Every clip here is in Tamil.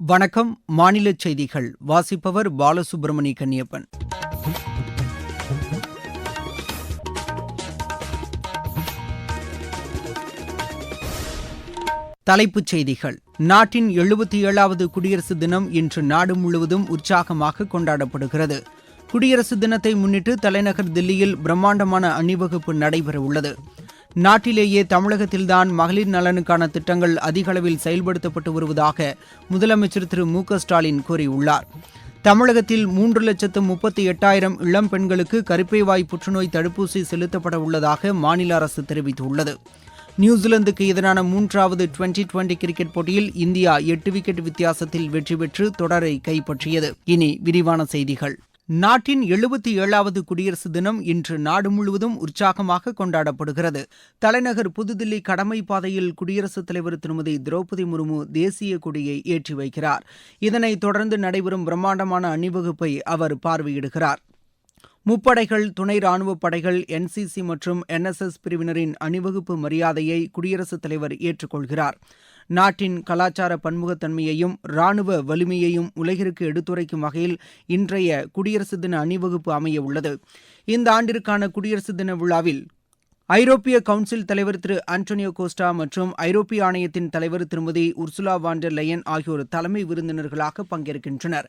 வணக்கம். மாநில செய்திகள். வாசிப்பவர் பாலசுப்ரமணி கன்னியப்பன். தலைப்புச் செய்திகள். நாட்டின் எழுபத்தி ஏழாவது குடியரசு தினம் இன்று நாடு முழுவதும் உற்சாகமாக கொண்டாடப்படுகிறது. குடியரசு தினத்தை முன்னிட்டு தலைநகர் தில்லியில் பிரம்மாண்டமான அணிவகுப்பு நடைபெறவுள்ளது. நாட்டிலேயே தமிழகத்தில்தான் மகளிர் நலனுக்கான திட்டங்கள் அதிக அளவில் செயல்படுத்தப்பட்டு வருவதாக முதலமைச்சர் திரு மு க ஸ்டாலின் கூறியுள்ளார். தமிழகத்தில் மூன்று லட்சத்து முப்பத்தி எட்டாயிரம் இளம் பெண்களுக்கு கருப்பை வாய் புற்றுநோய் தடுப்பூசி செலுத்தப்பட உள்ளதாக மாநில அரசு தெரிவித்துள்ளது. நியூசிலாந்துக்கு எதிரான மூன்றாவது டுவெண்டி டுவெண்டி கிரிக்கெட் போட்டியில் இந்தியா எட்டு விக்கெட் வித்தியாசத்தில் வெற்றி பெற்று தொடரை கைப்பற்றியது. இனி விரிவான செய்திகள். நாட்டின் எழுபத்தி ஏழாவது குடியரசு தினம் இன்று நாடு முழுவதும் உற்சாகமாக கொண்டாடப்படுகிறது. தலைநகர் புதுதில்லி கடமை பாதையில் குடியரசுத் தலைவர் திருமதி திரௌபதி முர்மு தேசிய கொடியை ஏற்றி வைக்கிறார். இதனைத் தொடர்ந்து நடைபெறும் பிரம்மாண்டமான அணிவகுப்பை அவர் பார்வையிடுகிறார். முப்படைகள் துணை ராணுவப் படைகள் என்சிசி மற்றும் என்எஸ்எஸ் பிரிவினரின் அணிவகுப்பு மரியாதையை குடியரசுத் தலைவர் ஏற்றுக்கொள்கிறார். நாட்டின் கலாச்சார பன்முகத்தன்மையையும் ராணுவ வலிமையையும் உலகிற்கு எடுத்துரைக்கும் வகையில் இன்றைய குடியரசு தின அணிவகுப்பு அமைய உள்ளது. இந்த ஆண்டிற்கான குடியரசு தின விழாவில் ஐரோப்பிய கவுன்சில் தலைவர் திரு ஆண்டோனியோ கோஸ்டா மற்றும் ஐரோப்பிய ஆணையத்தின் தலைவர் திருமதி உர்சுலா வாண்டர் லயன் ஆகியோர் தலைமை விருந்தினர்களாக பங்கேற்கின்றனர்.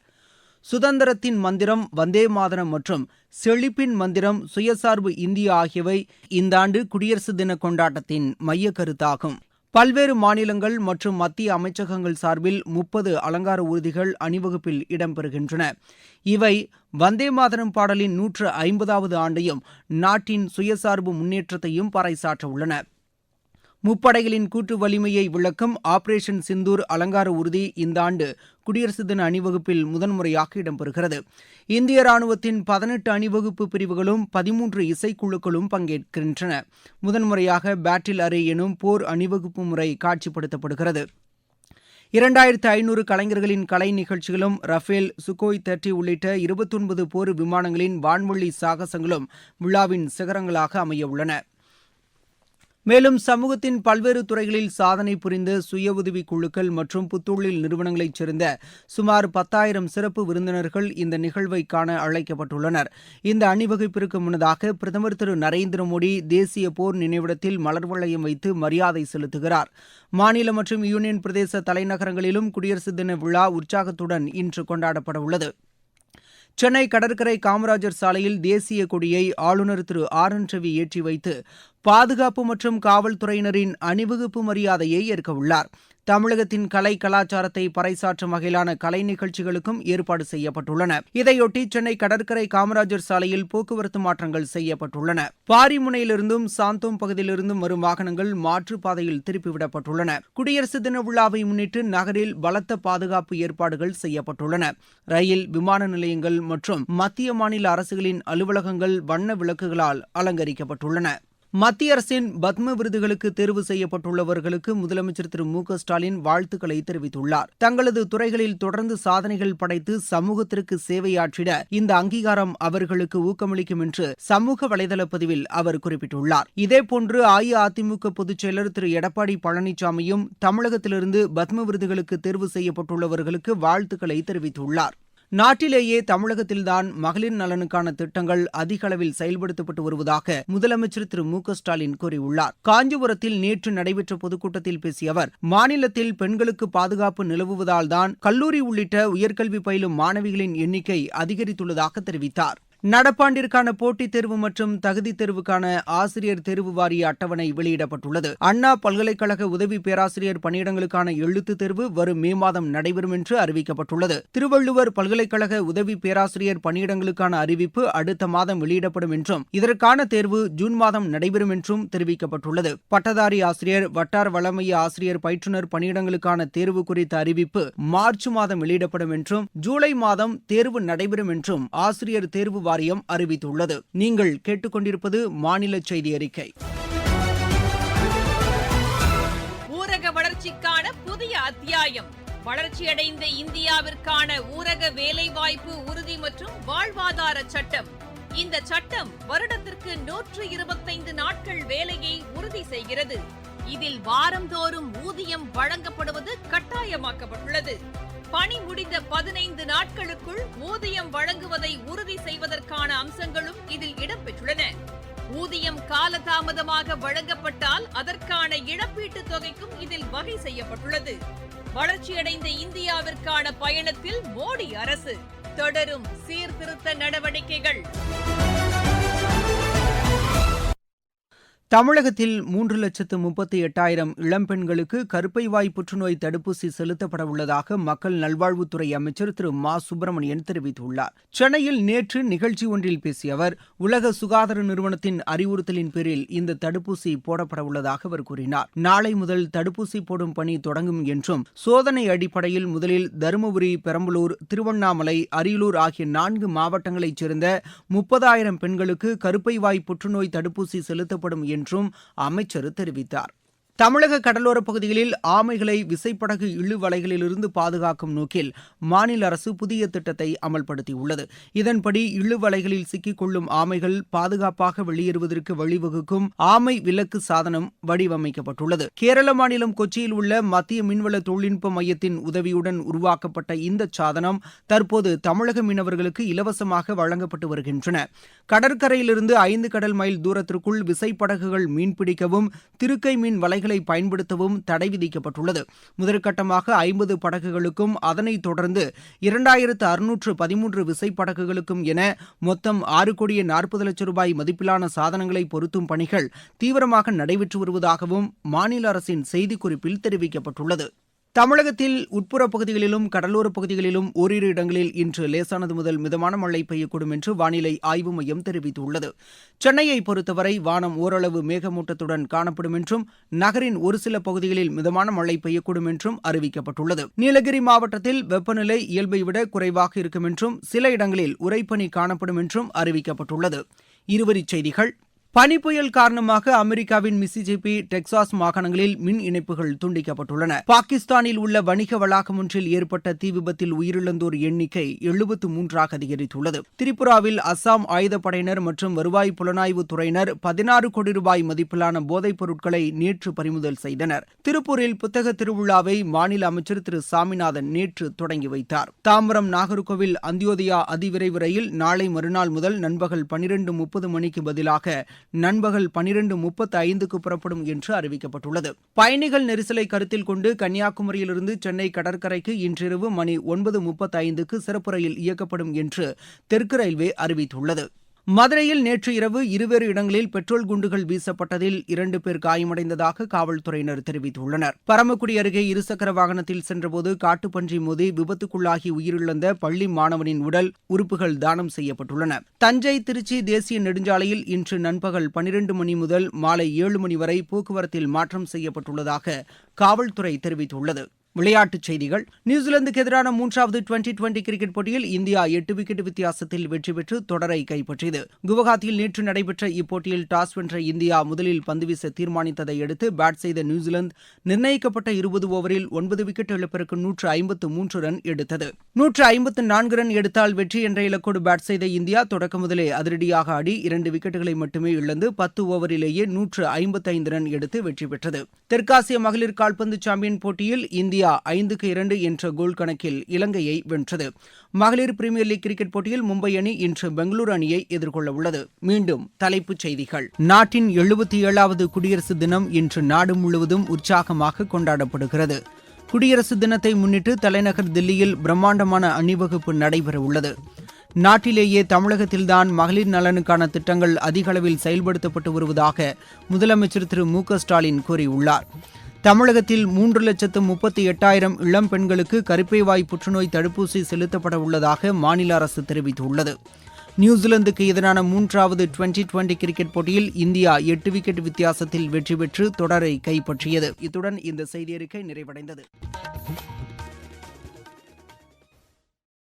சுதந்திரத்தின் மந்திரம் வந்தே மாதரம் மற்றும் செழிப்பின் மந்திரம் சுயசார்பு இந்தியா ஆகியவை இந்த ஆண்டு குடியரசு தின கொண்டாட்டத்தின் மைய கருத்தாகும். பல்வேறு மாநிலங்கள் மற்றும் மத்திய அமைச்சகங்கள் சார்பில் முப்பது அலங்கார ஊர்திகள் அணிவகுப்பில் இடம்பெறுகின்றன. இவை வந்தே மாதரம் பாடலின் நூற்று ஐம்பதாவது ஆண்டையும் நாட்டின் சுயசார்பு முன்னேற்றத்தையும் பறைசாற்ற உள்ளன முப்படைகளின் கூட்டு வலிமையை விளக்கும் ஆபரேஷன் சிந்தூர் அலங்கார ஊர்தி இந்த ஆண்டு குடியரசு தின அணிவகுப்பில் முதன்முறையாக இடம்பெறுகிறது. இந்திய ராணுவத்தின் பதினெட்டு அணிவகுப்பு பிரிவுகளும் பதிமூன்று இசைக்குழுக்களும் பங்கேற்கின்றன. முதன்முறையாக பேட்டில் அரே எனும் போர் அணிவகுப்பு முறை காட்சிப்படுத்தப்படுகிறது. இரண்டாயிரத்து ஐநூறு கலைஞர்களின் கலை நிகழ்ச்சிகளும் ரஃபேல் சுகோய் தேர்ட்டி உள்ளிட்ட இருபத்தொன்பது போர் விமானங்களின் வான்வழி சாகசங்களும் விழாவின் சிகரங்களாக அமைய உள்ளன. மேலும் சமூகத்தின் பல்வேறு துறைகளில் சாதனை புரிந்த சுய உதவி குழுக்கள் மற்றும் புத்தொழில் நிறுவனங்களைச் சேர்ந்த சுமார் பத்தாயிரம் சிறப்பு விருந்தினர்கள் இந்த நிகழ்வை காண அழைக்கப்பட்டுள்ளனர். இந்த அணிவகுப்பிற்கு முன்னதாக பிரதமர் திரு நரேந்திர மோடி தேசிய போர் நினைவிடத்தில் மலர் வளையம் வைத்து மரியாதை செலுத்துகிறார். மாநில மற்றும் யூனியன் பிரதேச தலைநகரங்களிலும் குடியரசு தின விழா உற்சாகத்துடன் இன்று கொண்டாடப்பட உள்ளது சென்னை கடற்கரை காமராஜர் சாலையில் தேசிய கொடியை ஆளுநர் திரு ஆர் என் ரவி ஏற்றி வைத்து பாதுகாப்பு மற்றும் காவல்துறையினரின் அணிவகுப்பு மரியாதையை ஏற்கவுள்ளார் தமிழகத்தின் கலை கலாச்சாரத்தை பறைசாற்றும் வகையிலான கலை நிகழ்ச்சிகளுக்கும் ஏற்பாடு செய்யப்பட்டுள்ளன. இதையொட்டி சென்னை கடற்கரை காமராஜர் சாலையில் போக்குவரத்து மாற்றங்கள் செய்யப்பட்டுள்ளன. பாரிமுனையிலிருந்தும் சாந்தோம் பகுதியிலிருந்தும் வரும் வாகனங்கள் மாற்றுப்பாதையில் திருப்பிவிடப்பட்டுள்ளன. குடியரசு தின விழாவை முன்னிட்டு நகரில் பலத்த பாதுகாப்பு ஏற்பாடுகள் செய்யப்பட்டுள்ளன. ரயில் விமான நிலையங்கள் மற்றும் மத்திய மாநில அரசுகளின் அலுவலகங்கள் வண்ண விளக்குகளால் அலங்கரிக்கப்பட்டுள்ளன. மத்திய அரசின் பத்ம விருதுகளுக்கு தேர்வு செய்யப்பட்டுள்ளவர்களுக்கு முதலமைச்சர் திரு மு க ஸ்டாலின் வாழ்த்துக்களை தெரிவித்துள்ளார். தங்களது துறைகளில் தொடர்ந்து சாதனைகள் படைத்து சமூகத்திற்கு சேவையாற்றிட இந்த அங்கீகாரம் அவர்களுக்கு ஊக்கமளிக்கும் என்று சமூக வலைதள பதிவில் அவர் குறிப்பிட்டுள்ளார். இதேபோன்று அஇஅதிமுக பொதுச் செயலர் திரு எடப்பாடி பழனிசாமியும் தமிழகத்திலிருந்து பத்ம விருதுகளுக்கு தேர்வு செய்யப்பட்டுள்ளவர்களுக்கு வாழ்த்துக்களை தெரிவித்துள்ளார். நாட்டிலேயே தமிழகத்தில்தான் மகளிர் நலனுக்கான திட்டங்கள் அதிக அளவில் செயல்படுத்தப்பட்டு வருவதாக முதலமைச்சர் திரு மு க ஸ்டாலின் கூறியுள்ளார். காஞ்சிபுரத்தில் நேற்று நடைபெற்ற பொதுக்கூட்டத்தில் பேசிய அவர் மாநிலத்தில் பெண்களுக்கு பாதுகாப்பு நிலவுவதால்தான் கல்லூரி உள்ளிட்ட உயர்கல்வி பயிலும் மாணவிகளின் எண்ணிக்கை அதிகரித்துள்ளதாக தெரிவித்தார். நடப்பாண்டிற்கான போட்டித் தேர்வு மற்றும் தகுதித் தேர்வுக்கான ஆசிரியர் தேர்வு வாரிய அட்டவணை வெளியிடப்பட்டுள்ளது. அண்ணா பல்கலைக்கழக உதவி பேராசிரியர் பணியிடங்களுக்கான எழுத்துத் தேர்வு வரும் மே மாதம் நடைபெறும் என்று அறிவிக்கப்பட்டுள்ளது. திருவள்ளுவர் பல்கலைக்கழக உதவி பேராசிரியர் பணியிடங்களுக்கான அறிவிப்பு அடுத்த மாதம் வெளியிடப்படும் என்றும் இதற்கான தேர்வு ஜூன் மாதம் நடைபெறும் என்றும் தெரிவிக்கப்பட்டுள்ளது. பட்டதாரி ஆசிரியர் வட்டார வளமைய ஆசிரியர் பயிற்றுநர் பணியிடங்களுக்கான தேர்வு குறித்த அறிவிப்பு மார்ச் மாதம் வெளியிடப்படும் என்றும் ஜூலை மாதம் தேர்வு நடைபெறும் என்றும் ஆசிரியர் தேர்வு வாரியம் அறிவித்துள்ளது. நீங்கள் கேட்டுக்கொண்டிருப்பது மாநில செய்தி அறிக்கை. ஊரக வளர்ச்சிக்கான புதிய அத்தியாயம். வளர்ச்சியடைந்த இந்தியாவிற்கான ஊரக வேலைவாய்ப்பு உறுதி மற்றும் வாழ்வாதார சட்டம். இந்த சட்டம் வருடத்திற்கு நூற்று இருபத்தைந்து நாட்கள் வேலையை உறுதி செய்கிறது. இதில் வாரந்தோறும் ஊதியம் வழங்கப்படுவது கட்டாயமாக்கப்பட்டுள்ளது. பணி முடிந்த பதினைந்து நாட்களுக்குள் ஊதியம் வழங்குவதை உறுதி செய்வதற்கான அம்சங்களும் இதில் இடம்பெற்றுள்ளன. ஊதியம் காலதாமதமாக வழங்கப்பட்டால் அதற்கான இழப்பீட்டுத் தொகைக்கும் இதில் வகை செய்யப்பட்டுள்ளது. வளர்ச்சியடைந்த இந்தியாவிற்கான பயணத்தில் மோடி அரசு தொடரும் சீர்திருத்த நடவடிக்கைகள். தமிழகத்தில் மூன்று லட்சத்து முப்பத்தி எட்டாயிரம் இளம்பெண்களுக்கு கருப்பை வாய் புற்றுநோய் தடுப்பூசி செலுத்தப்பட உள்ளதாக மக்கள் நல்வாழ்வுத்துறை அமைச்சர் திரு மா சுப்பிரமணியன் தெரிவித்துள்ளார். சென்னையில் நேற்று நிகழ்ச்சி ஒன்றில் பேசிய அவர் உலக சுகாதார நிறுவனத்தின் அறிவுறுத்தலின் பேரில் இந்த தடுப்பூசி போடப்பட உள்ளதாக அவர் கூறினார். நாளை முதல் தடுப்பூசி போடும் பணி தொடங்கும் என்றும் சோதனை அடிப்படையில் முதலில் தருமபுரி பெரம்பலூர் திருவண்ணாமலை அரியலூர் ஆகிய நான்கு மாவட்டங்களைச் சேர்ந்த முப்பதாயிரம் பெண்களுக்கு கருப்பை வாய் புற்றுநோய் தடுப்பூசி செலுத்தப்படும் என்றும் அமைச்சர் தெரிவித்தார். தமிழக கடலோரப் பகுதிகளில் ஆமைகளை விசைப்படகு இழுவலைகளிலிருந்து பாதுகாக்கும் நோக்கில் மாநில அரசு புதிய திட்டத்தை அமல்படுத்தியுள்ளது. இதன்படி இழுவலைகளில் சிக்கிக் கொள்ளும் ஆமைகள் பாதுகாப்பாக வெளியேறுவதற்கு வழிவகுக்கும் ஆமை விலக்கு சாதனம் வடிவமைக்கப்பட்டுள்ளது. கேரள மாநிலம் கொச்சியில் உள்ள மத்திய மீன்வள தொழில்நுட்ப மையத்தின் உதவியுடன் உருவாக்கப்பட்ட இந்த சாதனம் தற்போது தமிழக மீனவர்களுக்கு இலவசமாக வழங்கப்பட்டு வருகின்றன. கடற்கரையிலிருந்து ஐந்து கடல் மைல் தூரத்திற்குள் விசைப்படகுகள் மீன்பிடிக்கவும் திருக்கை மீன் வலைகள் படகுகளை பயன்படுத்தவும் தடை விதிக்கப்பட்டுள்ளது. முதற்கட்டமாக ஐம்பது படகுகளுக்கும் அதனைத் தொடர்ந்து இரண்டாயிரத்து அறுநூற்று பதிமூன்று விசைப்படகுகளுக்கும் என மொத்தம் ஆறு கோடியே நாற்பது லட்சம் ரூபாய் மதிப்பிலான சாதனங்களை பொருத்தும் பணிகள் தீவிரமாக நடைபெற்று வருவதாகவும் மாநில அரசின் செய்திக்குறிப்பில் தெரிவிக்கப்பட்டுள்ளது. தமிழகத்தில் உட்புற பகுதிகளிலும் கடலோரப் பகுதிகளிலும் ஒரிரு இடங்களில் இன்று லேசானது முதல் மிதமான மழை பெய்யக்கூடும் என்று வானிலை ஆய்வு மையம் தெரிவித்துள்ளது. சென்னையை பொறுத்தவரை வானம் ஓரளவு மேகமூட்டத்துடன் காணப்படும் என்றும் நகரின் ஒரு சில பகுதிகளில் மிதமான மழை பெய்யக்கூடும் என்றும் அறிவிக்கப்பட்டுள்ளது. நீலகிரி மாவட்டத்தில் வெப்பநிலை இயல்பை விட குறைவாக இருக்கும் என்றும் சில இடங்களில் உறைபனி காணப்படும் என்றும் அறிவிக்கப்பட்டுள்ளது. இருவரிச் செய்திகள் பனி புயல் காரணமாக அமெரிக்காவின் மிசிசிபி டெக்சாஸ் மாகாணங்களில் மின் இணைப்புகள் துண்டிக்கப்பட்டுள்ளன. பாகிஸ்தானில் உள்ள வணிக வளாகம் ஒன்றில் ஏற்பட்ட தீ விபத்தில் உயிரிழந்தோர் எண்ணிக்கை எழுபத்து மூன்றாக அதிகரித்துள்ளது. திரிபுராவில் அஸ்ஸாம் ஆயுதப்படையினர் மற்றும் வருவாய் புலனாய்வு துறையினர் பதினாறு கோடி ரூபாய் மதிப்பிலான போதைப் பொருட்களை நேற்று பறிமுதல் செய்தனர். திருப்பூரில் புத்தக திருவிழாவை மாநில அமைச்சர் திரு சாமிநாதன் நேற்று தொடங்கி வைத்தார். தாம்பரம் நாகர்கோவில் அந்தியோதயா அதிவிரைவு ரயில் நாளை மறுநாள் முதல் நண்பகல் பனிரெண்டு முப்பது மணிக்கு பதிலாக நண்பகல் பனிரெண்டு முப்பத்தி ஐந்துக்கு புறப்படும் என்று அறிவிக்கப்பட்டுள்ளது. பயணிகள் நெரிசலை கருத்தில் கொண்டு கன்னியாகுமரியிலிருந்து சென்னை கடற்கரைக்கு இன்றிரவு மணி ஒன்பது முப்பத்தி ஐந்துக்கு சிறப்பு ரயில் இயக்கப்படும் என்று தெற்கு ரயில்வே அறிவித்துள்ளது. மதுரையில் நேற்று இரவு இருவேறு இடங்களில் பெட்ரோல் குண்டுகள் வீசப்பட்டதில் இரண்டு பேர் காயமடைந்ததாக காவல்துறையினர் தெரிவித்துள்ளனர். பரமக்குடி அருகே இருசக்கர வாகனத்தில் சென்றபோது காட்டுப்பன்றி மோதி விபத்துக்குள்ளாகி உயிரிழந்த பள்ளி மாணவனின் உடல் உறுப்புகள் தானம் செய்யப்பட்டுள்ளன. தஞ்சை திருச்சி தேசிய நெடுஞ்சாலையில் இன்று நண்பகல் பனிரெண்டு மணி முதல் மாலை ஏழு மணி வரை போக்குவரத்தில் மாற்றம் செய்யப்பட்டுள்ளதாக காவல்துறை தெரிவித்துள்ளது. விளையாட்டுச் செய்திகள். நியூசிலாந்துக்கு எதிரான மூன்றாவது டுவெண்டி டுவெண்டி கிரிக்கெட் போட்டியில் இந்தியா எட்டு விக்கெட் வித்தியாசத்தில் வெற்றி பெற்று தொடரை கைப்பற்றியது. குவஹாத்தியில் நேற்று நடைபெற்ற இப்போட்டியில் டாஸ் வென்ற இந்தியா முதலில் பந்து வீச தீர்மானித்ததை அடுத்து பேட் செய்த நியூசிலாந்து நிர்ணயிக்கப்பட்ட இருபது ஓவரில் ஒன்பது விக்கெட் இழப்பிற்கு நூற்று ஐம்பத்து மூன்று ரன் எடுத்தது. நூற்று ஐம்பத்து நான்கு ரன் எடுத்தால் வெற்றி என்ற இலக்கோடு பேட் செய்த இந்தியா தொடக்க முதலே அதிரடியாக ஆடி இரண்டு விக்கெட்டுகளை மட்டுமே இழந்து பத்து ஓவரிலேயே நூற்று ஐம்பத்தைந்து ரன் எடுத்து வெற்றி பெற்றது. தெற்காசிய மகளிர் கால்பந்து சாம்பியன் போட்டியில் இந்தியா இந்தியா ஐந்துக்கு இரண்டு என்ற கோல் கணக்கில் இலங்கையை வென்றது. மகளிர் பிரீமியர் லீக் கிரிக்கெட் போட்டியில் மும்பை அணி இன்று பெங்களூரு அணியை எதிர்கொள்ள உள்ளது. மீண்டும் தலைப்புச் செய்திகள். நாட்டின் எழுபத்தி ஏழாவது குடியரசு தினம் இன்று நாடு முழுவதும் உற்சாகமாக கொண்டாடப்படுகிறது. குடியரசு தினத்தை முன்னிட்டு தலைநகர் தில்லியில் பிரம்மாண்டமான அணிவகுப்பு நடைபெறவுள்ளது நாட்டிலேயே தமிழகத்தில்தான் மகளிர் நலனுக்கான திட்டங்கள் அதிக அளவில் செயல்படுத்தப்பட்டு வருவதாக முதலமைச்சர் திரு மு க ஸ்டாலின் கூறியுள்ளார். தமிழகத்தில் மூன்று லட்சத்து முப்பத்தி எட்டாயிரம் இளம் பெண்களுக்கு கருப்பை வாய் புற்றுநோய் தடுப்பூசி செலுத்தப்பட உள்ளதாக மாநில அரசு தெரிவித்துள்ளது. நியூசிலாந்துக்கு எதிரான மூன்றாவது டுவெண்டி டுவெண்டி கிரிக்கெட் போட்டியில் இந்தியா எட்டு விக்கெட் வித்தியாசத்தில் வெற்றி பெற்று தொடரை கைப்பற்றியது. இத்துடன் இந்த செய்தியறிக்கை நிறைவடைந்தது.